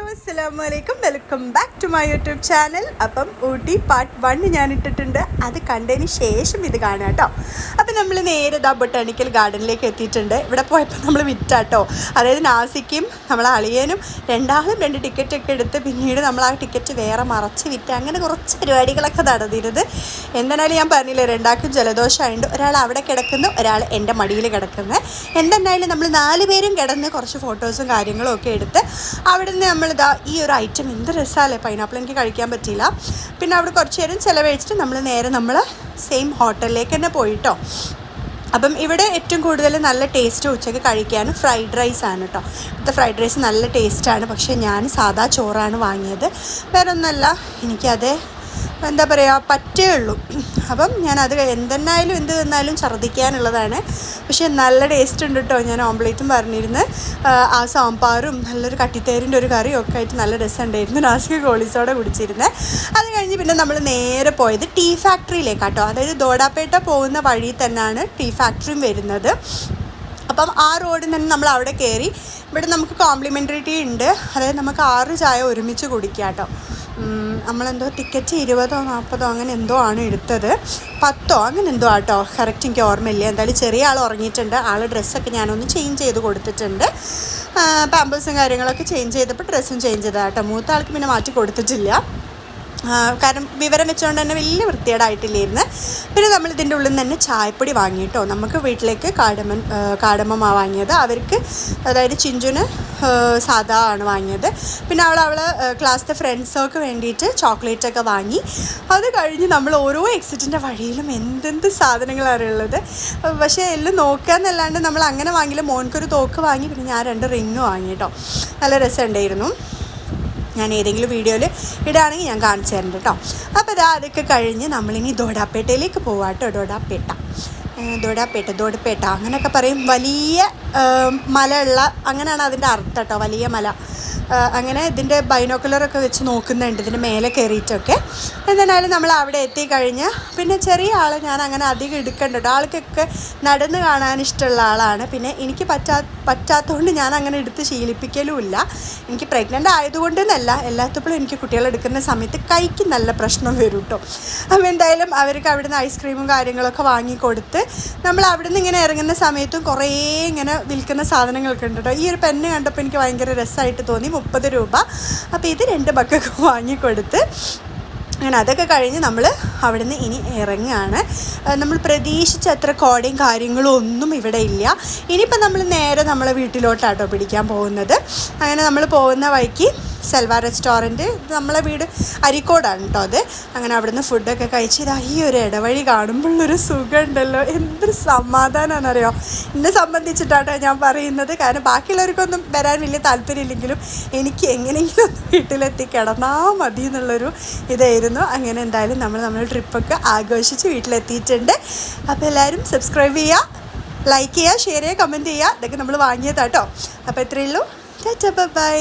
Hello അസ്സാം വലൈക്കും welcome back to my YouTube channel. അപ്പം ഊട്ടി പാർട്ട് വൺ ഞാൻ ഇട്ടിട്ടുണ്ട്. അത് കണ്ടതിന് ശേഷം ഇത് കാണാം കേട്ടോ. അപ്പം നമ്മൾ നേരെ ഇതാ ബൊട്ടാണിക്കൽ ഗാർഡനിലേക്ക് എത്തിയിട്ടുണ്ട്. ഇവിടെ പോയപ്പോൾ നമ്മൾ വിറ്റാട്ടോ. അതായത് നാസിക്കും നമ്മളെ അളിയനും രണ്ടാളും രണ്ട് ടിക്കറ്റ് ഒക്കെ എടുത്ത് പിന്നീട് നമ്മൾ ആ ടിക്കറ്റ് വേറെ മറച്ച് വിറ്റ് അങ്ങനെ കുറച്ച് പരിപാടികളൊക്കെ നടന്നിരുന്നത്. എന്തായാലും ഞാൻ പറഞ്ഞില്ലേ രണ്ടാൾക്കും ജലദോഷമായിട്ട് ഒരാൾ അവിടെ കിടക്കുന്നു ഒരാൾ എന്റെ മടിയിൽ കിടക്കുന്നത് എന്തെന്നായാലും നമ്മൾ നാല് പേരും കിടന്ന് കുറച്ച് ഫോട്ടോസും കാര്യങ്ങളും ഒക്കെ എടുത്ത് അവിടെ നിന്ന് നമ്മളിതാ ഈ ഒരു ഐറ്റം എന്ത് രസമല്ലേ പൈനാപ്പിൾ എനിക്ക് കഴിക്കാൻ പറ്റിയില്ല. പിന്നെ അവിടെ കുറച്ച് നേരം ചിലവഴിച്ചിട്ട് നമ്മൾ നേരെ നമ്മൾ സെയിം ഹോട്ടലിലേക്ക് തന്നെ പോയിട്ടോ. അപ്പം ഇവിടെ ഏറ്റവും കൂടുതൽ നല്ല ടേസ്റ്റ് ഉച്ചയ്ക്ക് കഴിക്കാനും ഫ്രൈഡ് റൈസ് ആണ് കേട്ടോ ഇവിടുത്തെ ഫ്രൈഡ് റൈസ് നല്ല ടേസ്റ്റാണ് പക്ഷേ ഞാൻ സാധാ ചോറാണ് വാങ്ങിയത്. വേറെ ഒന്നല്ല എനിക്കത് എന്താ പറയുക പറ്റേ ഉള്ളൂ. അപ്പം ഞാൻ അത് എന്തെന്നായാലും എന്ത് തന്നാലും ഛർദ്ദിക്കാനുള്ളതാണ്. പക്ഷേ നല്ല ടേസ്റ്റ് ഉണ്ട് കേട്ടോ ഞാൻ ഓംപ്ലേറ്റും പറഞ്ഞിരുന്നു. ആ, സാമ്പാറും നല്ലൊരു കട്ടിത്തേരിന്റെ ഒരു കറിയും ഒക്കെ ആയിട്ട് നല്ല രസമുണ്ടായിരുന്നു. നാസിക കോളീസോടെ കുടിച്ചിരുന്നത് അത് കഴിഞ്ഞ് പിന്നെ നമ്മൾ നേരെ പോയത് ടീ ഫാക്ടറിയിലേക്കാട്ടോ. അതായത് ദോഡാപ്പേട്ട പോകുന്ന വഴി തന്നെയാണ് ടീ ഫാക്ടറിയും വരുന്നത്. അപ്പം ആ റോഡിൽ നിന്ന് നമ്മൾ അവിടെ കയറി ഇവിടെ നമുക്ക് കോംപ്ലിമെന്ററി ടീ ഉണ്ട്. അതായത് നമുക്ക് ആറ് ചായ ഒരുമിച്ച് കുടിക്കാം കേട്ടോ നമ്മളെന്തോ ടിക്കറ്റ് ഇരുപതോ നാൽപ്പതോ അങ്ങനെ എന്തോ ആണ് എടുത്തത്. പത്തോ അങ്ങനെ എന്തോ ആട്ടോ. കറക്റ്റ് എനിക്ക് ഓർമ്മയില്ല. എന്തായാലും ചെറിയ ആൾ ഉറങ്ങിയിട്ടുണ്ട്. ആൾ ഡ്രസ്സൊക്കെ ഞാനൊന്ന് ചേഞ്ച് ചെയ്ത് കൊടുത്തിട്ടുണ്ട്. പാമ്പേഴ്സും കാര്യങ്ങളൊക്കെ ചേഞ്ച് ചെയ്തപ്പോൾ ഡ്രസ്സും ചേഞ്ച് ചെയ്തതാട്ടോ. മൂത്ത ആൾക്ക് പിന്നെ മാറ്റി കൊടുത്തിട്ടില്ല. കാരണം വിവരം വെച്ചുകൊണ്ട് തന്നെ വലിയ വൃത്തികേടായിട്ടില്ലായിരുന്നു. പിന്നെ നമ്മൾ ഇതിന്റെ ഉള്ളിൽ നിന്ന് തന്നെ ചായപ്പൊടി വാങ്ങിയിട്ടോ നമുക്ക് വീട്ടിലേക്ക് കാടമൻ കാടമ്മ വാങ്ങിയത്. അവർക്ക് അതായത് ചിഞ്ചുന് സാധാ ആണ് വാങ്ങിയത്. പിന്നെ അവൾ അവൾ ക്ലാസ്സിലെ ഫ്രണ്ട്സൊക്കെ വേണ്ടിയിട്ട് ചോക്ലേറ്റൊക്കെ വാങ്ങി. അത് കഴിഞ്ഞ് നമ്മൾ ഓരോ എക്സിറ്റിന്റെ വഴിയിലും എന്തെന്ത് സാധനങ്ങളാണ് ഉള്ളത് പക്ഷേ എല്ലാം നോക്കുക എന്നല്ലാണ്ട് നമ്മൾ അങ്ങനെ വാങ്ങിയില്ല. മോൻക്കൊരു തോക്ക് വാങ്ങി. പിന്നെ ഞാൻ രണ്ട് റിങ് വാങ്ങി കേട്ടോ നല്ല രസമുണ്ടായിരുന്നു. ഞാൻ ഏതെങ്കിലും വീഡിയോയിൽ ഇടുകയാണെങ്കിൽ ഞാൻ കാണിച്ചു തരുന്നുണ്ട് കേട്ടോ. അപ്പോൾ ഇതാ അതൊക്കെ കഴിഞ്ഞ് നമ്മളിനി ദോഡാപ്പേട്ടയിലേക്ക് പോവാം കേട്ടോ ദോഡാപ്പേട്ട ദോഡാപ്പേട്ട ദോഡപ്പേട്ട അങ്ങനെയൊക്കെ പറയും. വലിയ മലയുള്ള അങ്ങനെയാണ് അതിന്റെ അർത്ഥം കേട്ടോ. വലിയ മല. അങ്ങനെ ഇതിന്റെ ബൈനോക്കുലറൊക്കെ വെച്ച് നോക്കുന്നുണ്ട്. ഇതിന്റെ മേലെ കയറിയിട്ടൊക്കെ എന്തായാലും നമ്മൾ അവിടെ എത്തിക്കഴിഞ്ഞ് പിന്നെ ചെറിയ ആളെ ഞാൻ അങ്ങനെ അധികം എടുക്കണ്ട കേട്ടോ ആൾക്കൊക്കെ നടന്ന് കാണാൻ ഇഷ്ടമുള്ള ആളാണ്. പിന്നെ എനിക്ക് പറ്റാ പറ്റാത്തതുകൊണ്ട് ഞാൻ അങ്ങനെ എടുത്ത് ശീലിപ്പിക്കലുമില്ല. എനിക്ക് പ്രഗ്നന്റ് ആയതുകൊണ്ടെന്നല്ല എല്ലാത്തപ്പോഴും എനിക്ക് കുട്ടികളെ എടുക്കുന്ന സമയത്ത് കൈക്ക് നല്ല പ്രശ്നം വരും കേട്ടോ അപ്പോൾ എന്തായാലും അവർക്ക് അവിടുന്ന് ഐസ്ക്രീമും കാര്യങ്ങളൊക്കെ വാങ്ങിക്കൊടുത്ത് നമ്മൾ അവിടുന്ന് ഇങ്ങനെ ഇറങ്ങുന്ന സമയത്തും കുറേ ഇങ്ങനെ വിൽക്കുന്ന സാധനങ്ങളൊക്കെ ഉണ്ട് കേട്ടോ ഈ ഒരു പെണ്ണ് കണ്ടപ്പോൾ എനിക്ക് ഭയങ്കര രസമായിട്ട് തോന്നി. മുപ്പത് രൂപ. അപ്പോൾ ഇത് രണ്ട് ബക്കൊക്കെ വാങ്ങിക്കൊടുത്ത്. അങ്ങനെ അതൊക്കെ കഴിഞ്ഞ് നമ്മൾ അവിടുന്ന് ഇനി ഇറങ്ങുകയാണ് നമ്മൾ പ്രതീക്ഷിച്ച അത്ര കോടയും കാര്യങ്ങളും ഒന്നും ഇവിടെ ഇല്ല. ഇനിയിപ്പോൾ നമ്മൾ നേരെ നമ്മളെ വീട്ടിലോട്ടാട്ടോ പിടിക്കാൻ പോകുന്നത്. അങ്ങനെ നമ്മൾ പോകുന്ന വഴിക്ക് സെൽവ റെസ്റ്റോറന്റ്. നമ്മളെ വീട് അരിക്കോടാണ് കേട്ടോ അത്. അങ്ങനെ അവിടുന്ന് ഫുഡൊക്കെ കഴിച്ച് ഇതാ ഈ ഒരു ഇടവഴി കാണുമ്പോഴുള്ളൊരു സുഖമുണ്ടല്ലോ. എന്തൊരു സമാധാനമാണെന്നറിയോ എന്നെ സംബന്ധിച്ചിട്ടാട്ടോ ഞാൻ പറയുന്നത്. കാരണം ബാക്കിയുള്ളവർക്കൊന്നും വരാൻ വലിയ താല്പര്യമില്ലെങ്കിലും എനിക്ക് എങ്ങനെയെങ്കിലും വീട്ടിലെത്തി കിടന്നാൽ മതി എന്നുള്ളൊരു ഇതായിരുന്നു. അങ്ങനെ എന്തായാലും നമ്മൾ നമ്മുടെ ട്രിപ്പൊക്കെ ആഘോഷിച്ച് വീട്ടിലെത്തിയിട്ടുണ്ട്. അപ്പോൾ എല്ലാവരും സബ്സ്ക്രൈബ് ചെയ്യുക ലൈക്ക് ചെയ്യുക ഷെയർ ചെയ്യുക കമന്റ് ചെയ്യുക. ഇതൊക്കെ നമ്മൾ വാങ്ങിയതാട്ടോ. അപ്പോൾ ഇത്രയേ ഉള്ളൂ. ബൈ.